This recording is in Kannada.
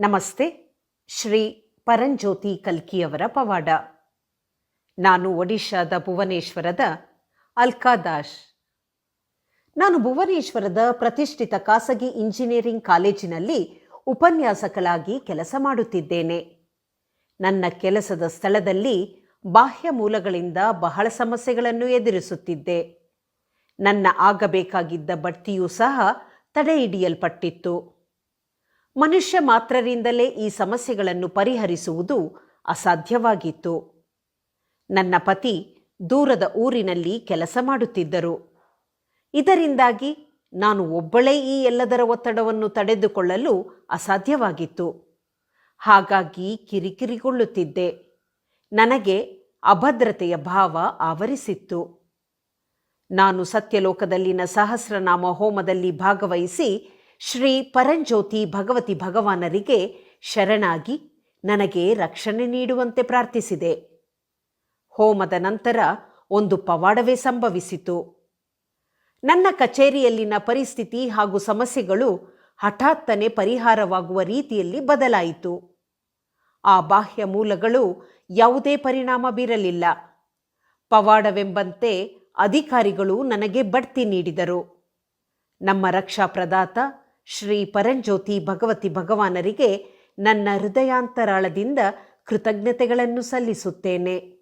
ನಮಸ್ತೆ, ಶ್ರೀ ಪರಂಜ್ಯೋತಿ ಕಲ್ಕಿಯವರ ಪವಾಡ. ನಾನು ಒಡಿಶಾದ ಭುವನೇಶ್ವರದ ಅಲ್ಕಾದಾಶ್ ನಾನು ಭುವನೇಶ್ವರದ ಪ್ರತಿಷ್ಠಿತ ಖಾಸಗಿ ಇಂಜಿನಿಯರಿಂಗ್ ಕಾಲೇಜಿನಲ್ಲಿ ಉಪನ್ಯಾಸಕಳಾಗಿ ಕೆಲಸ ಮಾಡುತ್ತಿದ್ದೇನೆ. ನನ್ನ ಕೆಲಸದ ಸ್ಥಳದಲ್ಲಿ ಬಾಹ್ಯ ಮೂಲಗಳಿಂದ ಬಹಳ ಸಮಸ್ಯೆಗಳನ್ನು ಎದುರಿಸುತ್ತಿದ್ದೆ. ನನ್ನ ಆಗಬೇಕಾಗಿದ್ದ ಬಡ್ತಿಯೂ ಸಹ ತಡೆಹಿಡಿಯಲ್ಪಟ್ಟಿತ್ತು. ಮನುಷ್ಯ ಮಾತ್ರರಿಂದಲೇ ಈ ಸಮಸ್ಯೆಗಳನ್ನು ಪರಿಹರಿಸುವುದು ಅಸಾಧ್ಯವಾಗಿತ್ತು. ನನ್ನ ಪತಿ ದೂರದ ಊರಿನಲ್ಲಿ ಕೆಲಸ ಮಾಡುತ್ತಿದ್ದರು. ಇದರಿಂದಾಗಿ ನಾನು ಒಬ್ಬಳೇ ಈ ಎಲ್ಲದರ ಒತ್ತಡವನ್ನು ತಡೆದುಕೊಳ್ಳಲು ಅಸಾಧ್ಯವಾಗಿತ್ತು. ಹಾಗಾಗಿ ಕಿರಿಕಿರಿಗೊಳ್ಳುತ್ತಿದ್ದೆ. ನನಗೆ ಅಭದ್ರತೆಯ ಭಾವ ಆವರಿಸಿತ್ತು. ನಾನು ಸತ್ಯಲೋಕದಲ್ಲಿನ ಸಹಸ್ರನಾಮ ಹೋಮದಲ್ಲಿ ಭಾಗವಹಿಸಿ ಶ್ರೀ ಪರಂಜ್ಯೋತಿ ಭಗವತಿ ಭಗವಾನರಿಗೆ ಶರಣಾಗಿ ನನಗೆ ರಕ್ಷಣೆ ನೀಡುವಂತೆ ಪ್ರಾರ್ಥಿಸಿದೆ. ಹೋಮದ ನಂತರ ಒಂದು ಪವಾಡವೇ ಸಂಭವಿಸಿತು. ನನ್ನ ಕಚೇರಿಯಲ್ಲಿನ ಪರಿಸ್ಥಿತಿ ಹಾಗೂ ಸಮಸ್ಯೆಗಳು ಹಠಾತ್ತನೆ ಪರಿಹಾರವಾಗುವ ರೀತಿಯಲ್ಲಿ ಬದಲಾಯಿತು. ಆ ಬಾಹ್ಯ ಮೂಲಗಳು ಯಾವುದೇ ಪರಿಣಾಮ ಬೀರಲಿಲ್ಲ. ಪವಾಡವೆಂಬಂತೆ ಅಧಿಕಾರಿಗಳು ನನಗೆ ಬಡ್ತಿ ನೀಡಿದರು. ನಮ್ಮ ರಕ್ಷಾ ಪ್ರದಾತ ಶ್ರೀ ಪರಂಜ್ಯೋತಿ ಭಗವತಿ ಭಗವಾನರಿಗೆ ನನ್ನ ಹೃದಯಾಂತರಾಳದಿಂದ ಕೃತಜ್ಞತೆಗಳನ್ನು ಸಲ್ಲಿಸುತ್ತೇನೆ.